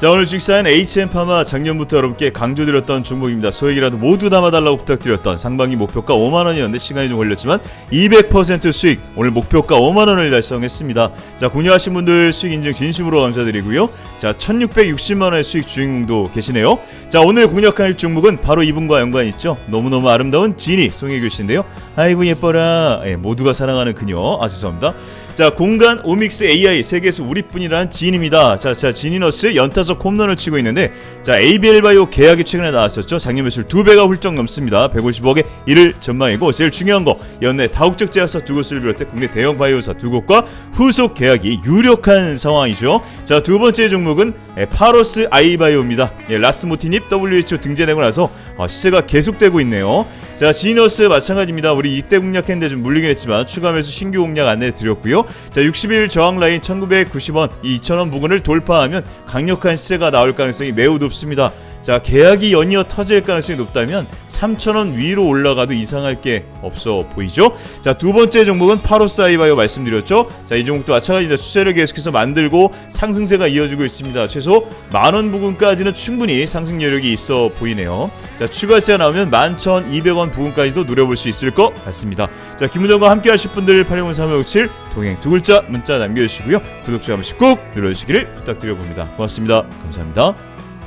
자 오늘 주식사는 HM파마 작년부터 여러분께 강조드렸던 종목입니다. 소액이라도 모두 담아달라고 부탁드렸던 상반기 목표가 5만원이었는데 시간이 좀 걸렸지만 200% 수익 오늘 목표가 5만원을 달성했습니다. 자 공략하신 분들 수익 인증 진심으로 감사드리고요. 자 1660만원의 수익 주인공도 계시네요. 자 오늘 공략할 종목은 바로 이분과 연관이 있죠. 너무너무 아름다운 지니 송혜교 씨인데요. 아이고 예뻐라 예, 모두가 사랑하는 그녀 아 죄송합니다. 자 공간 오믹스 AI 세계에서 우리뿐이라는 지인입니다. 자, 자 지니너스 연타 석 홈런을 치고 있는데 자 ABL 바이오 계약이 최근에 나왔었죠. 작년 매출 두 배가 훌쩍 넘습니다. 150억의 일을 전망이고 제일 중요한 거 연내 다국적 제약사 두 곳을 비롯해 국내 대형 바이오사 두 곳과 후속 계약이 유력한 상황이죠. 자 두 번째 종목은 예, 파로스 아이바이오입니다. 예, 라스모티닙 WHO 등재되고 나서 어, 시세가 계속되고 있네요. 자 지니너스 마찬가지입니다. 우리 이때 공략했는데 좀 물리긴 했지만 추가 매수 신규 공략 안내 드렸고요. 자 60일 저항 라인 1990원 이 2,000원 부근을 돌파하면 강력한 시세가 나올 가능성이 매우 높습니다. 자 계약이 연이어 터질 가능성이 높다면 3,000원 위로 올라가도 이상할 게 없어 보이죠? 자 두 번째 종목은 파로스 아이바이오 말씀드렸죠? 자이 종목도 마찬가지입니다. 추세를 계속해서 만들고 상승세가 이어지고 있습니다. 최소 만원 부근까지는 충분히 상승 여력이 있어 보이네요. 자 추가세가 나오면 11,200원 부근까지도 노려볼 수 있을 것 같습니다. 자 김우정과 함께 하실 분들 80357 동행 두 글자 문자 남겨주시고요. 구독, 좋아요 한 번씩 꼭 눌러주시기를 부탁드려봅니다. 고맙습니다. 감사합니다.